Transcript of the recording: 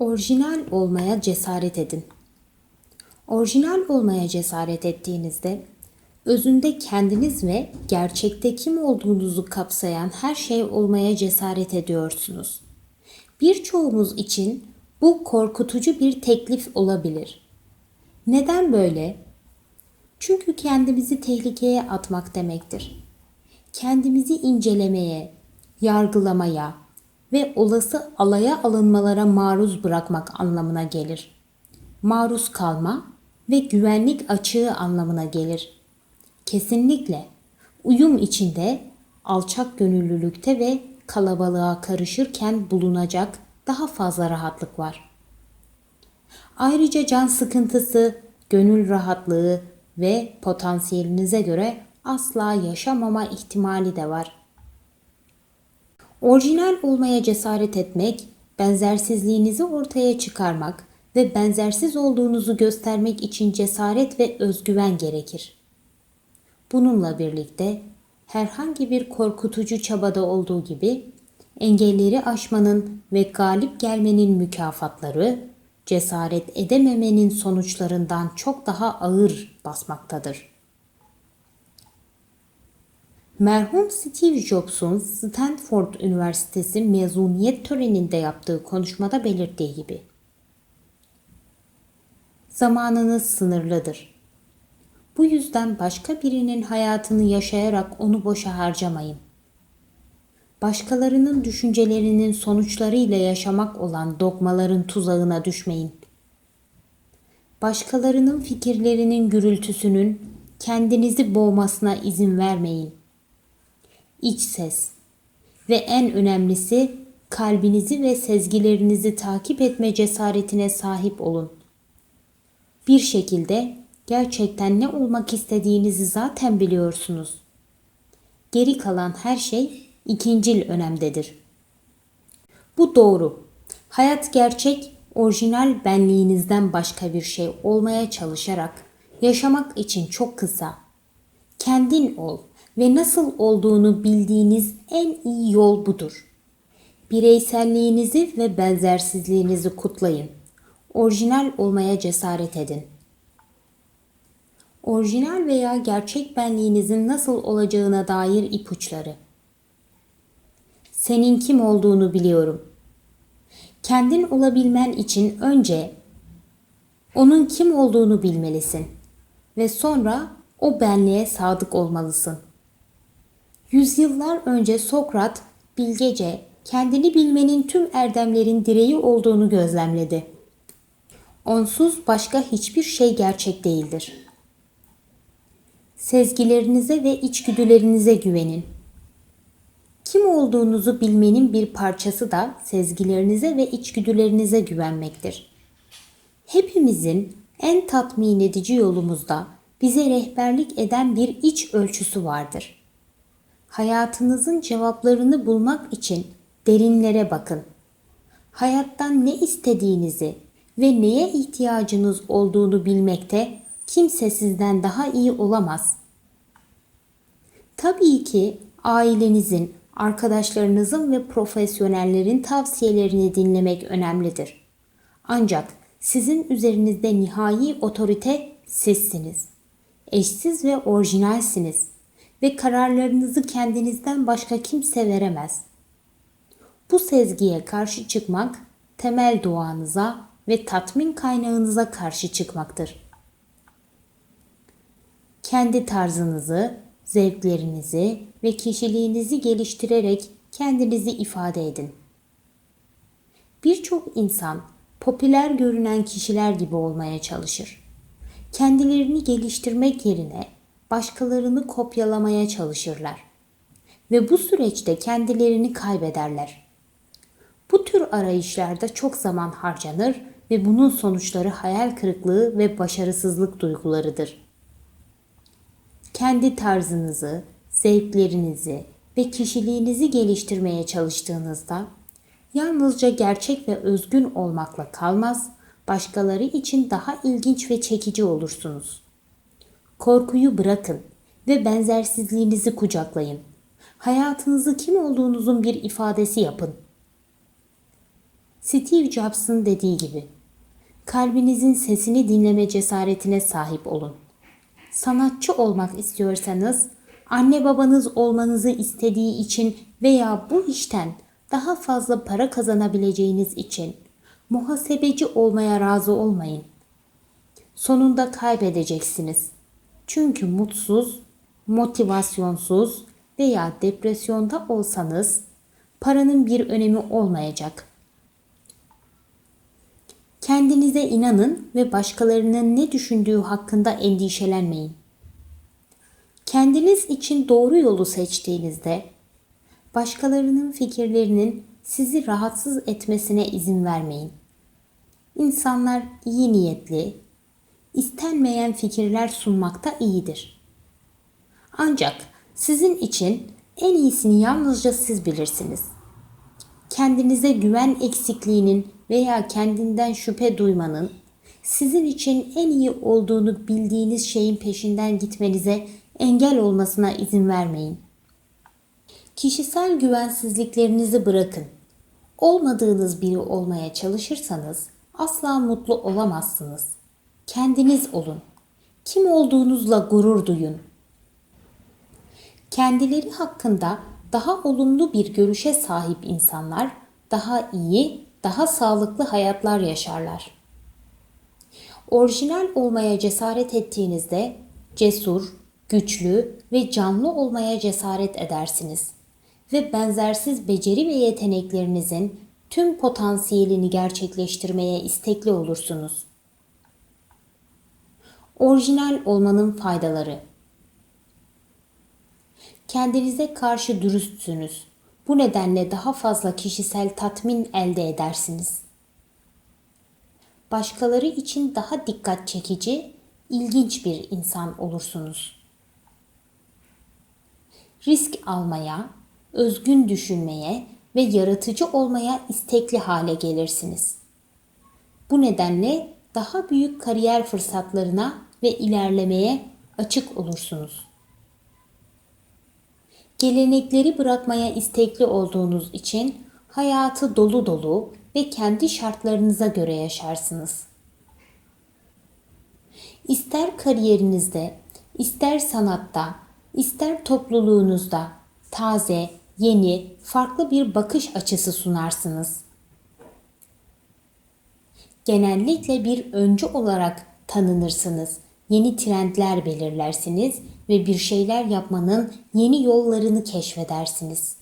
Orijinal olmaya cesaret edin. Orijinal olmaya cesaret ettiğinizde özünde kendiniz ve gerçekte kim olduğunuzu kapsayan her şey olmaya cesaret ediyorsunuz. Birçoğumuz için bu korkutucu bir teklif olabilir. Neden böyle? Çünkü kendimizi tehlikeye atmak demektir. Kendimizi incelemeye, yargılamaya ve olası alaya alınmalara maruz bırakmak anlamına gelir. Maruz kalma ve güvenlik açığı anlamına gelir. Kesinlikle uyum içinde, alçak gönüllülükte ve kalabalığa karışırken bulunacak daha fazla rahatlık var. Ayrıca can sıkıntısı, gönül rahatlığı ve potansiyelinize göre asla yaşamama ihtimali de var. Orijinal olmaya cesaret etmek, benzersizliğinizi ortaya çıkarmak ve benzersiz olduğunuzu göstermek için cesaret ve özgüven gerekir. Bununla birlikte herhangi bir korkutucu çabada olduğu gibi engelleri aşmanın ve galip gelmenin mükafatları cesaret edememenin sonuçlarından çok daha ağır basmaktadır. Merhum Steve Jobs'un Stanford Üniversitesi mezuniyet töreninde yaptığı konuşmada belirttiği gibi zamanınız sınırlıdır. Bu yüzden başka birinin hayatını yaşayarak onu boşa harcamayın. Başkalarının düşüncelerinin sonuçlarıyla yaşamak olan dogmaların tuzağına düşmeyin. Başkalarının fikirlerinin gürültüsünün kendinizi boğmasına izin vermeyin. İç ses ve en önemlisi kalbinizi ve sezgilerinizi takip etme cesaretine sahip olun. Bir şekilde gerçekten ne olmak istediğinizi zaten biliyorsunuz. Geri kalan her şey ikincil önemdedir. Bu doğru. Hayat gerçek, orijinal benliğinizden başka bir şey olmaya çalışarak yaşamak için çok kısa. Kendin ol ve nasıl olduğunu bildiğiniz en iyi yol budur. Bireyselliğinizi ve benzersizliğinizi kutlayın. Orijinal olmaya cesaret edin. Orijinal veya gerçek benliğinizin nasıl olacağına dair ipuçları. Senin kim olduğunu biliyorum. Kendin olabilmen için önce onun kim olduğunu bilmelisin ve sonra o benliğe sadık olmalısın. Yüzyıllar önce Sokrat bilgece kendini bilmenin tüm erdemlerin direği olduğunu gözlemledi. Onsuz başka hiçbir şey gerçek değildir. Sezgilerinize ve içgüdülerinize güvenin. Kim olduğunuzu bilmenin bir parçası da sezgilerinize ve içgüdülerinize güvenmektir. Hepimizin en tatmin edici yolumuzda bize rehberlik eden bir iç ölçüsü vardır. Hayatınızın cevaplarını bulmak için derinlere bakın. Hayattan ne istediğinizi ve neye ihtiyacınız olduğunu bilmekte kimse sizden daha iyi olamaz. Tabii ki ailenizin, arkadaşlarınızın ve profesyonellerin tavsiyelerini dinlemek önemlidir. Ancak sizin üzerinizde nihai otorite sizsiniz. Eşsiz ve orijinalsiniz ve kararlarınızı kendinizden başka kimse veremez. Bu sezgiye karşı çıkmak temel doğanıza ve tatmin kaynağınıza karşı çıkmaktır. Kendi tarzınızı, zevklerinizi ve kişiliğinizi geliştirerek kendinizi ifade edin. Birçok insan popüler görünen kişiler gibi olmaya çalışır. Kendilerini geliştirmek yerine başkalarını kopyalamaya çalışırlar ve bu süreçte kendilerini kaybederler. Bu tür arayışlarda çok zaman harcanır ve bunun sonuçları hayal kırıklığı ve başarısızlık duygularıdır. Kendi tarzınızı, zevklerinizi ve kişiliğinizi geliştirmeye çalıştığınızda yalnızca gerçek ve özgün olmakla kalmaz, başkaları için daha ilginç ve çekici olursunuz. Korkuyu bırakın ve benzersizliğinizi kucaklayın. Hayatınızı kim olduğunuzun bir ifadesi yapın. Steve Jobs'ın dediği gibi kalbinizin sesini dinleme cesaretine sahip olun. Sanatçı olmak istiyorsanız anne babanız olmanızı istediği için veya bu işten daha fazla para kazanabileceğiniz için muhasebeci olmaya razı olmayın. Sonunda kaybedeceksiniz. Çünkü mutsuz, motivasyonsuz veya depresyonda olsanız paranın bir önemi olmayacak. Kendinize inanın ve başkalarının ne düşündüğü hakkında endişelenmeyin. Kendiniz için doğru yolu seçtiğinizde başkalarının fikirlerinin sizi rahatsız etmesine izin vermeyin. İnsanlar iyi niyetli, istenmeyen fikirler sunmakta iyidir. Ancak sizin için en iyisini yalnızca siz bilirsiniz. Kendinize güven eksikliğinin veya kendinden şüphe duymanın sizin için en iyi olduğunu bildiğiniz şeyin peşinden gitmenize engel olmasına izin vermeyin. Kişisel güvensizliklerinizi bırakın. Olmadığınız biri olmaya çalışırsanız asla mutlu olamazsınız. Kendiniz olun. Kim olduğunuzla gurur duyun. Kendileri hakkında daha olumlu bir görüşe sahip insanlar daha iyi, daha sağlıklı hayatlar yaşarlar. Orijinal olmaya cesaret ettiğinizde cesur, güçlü ve canlı olmaya cesaret edersiniz ve benzersiz beceri ve yeteneklerinizin tüm potansiyelini gerçekleştirmeye istekli olursunuz. Orijinal olmanın faydaları Kendinize karşı dürüstsünüz. Bu nedenle daha fazla kişisel tatmin elde edersiniz. Başkaları için daha dikkat çekici, ilginç bir insan olursunuz. Risk almaya, özgün düşünmeye ve yaratıcı olmaya istekli hale gelirsiniz. Bu nedenle daha büyük kariyer fırsatlarına ve ilerlemeye açık olursunuz. Gelenekleri bırakmaya istekli olduğunuz için hayatı dolu dolu ve kendi şartlarınıza göre yaşarsınız. İster kariyerinizde, ister sanatta, ister topluluğunuzda taze, yeni, farklı bir bakış açısı sunarsınız. Genellikle bir öncü olarak tanınırsınız. Yeni trendler belirlersiniz ve bir şeyler yapmanın yeni yollarını keşfedersiniz.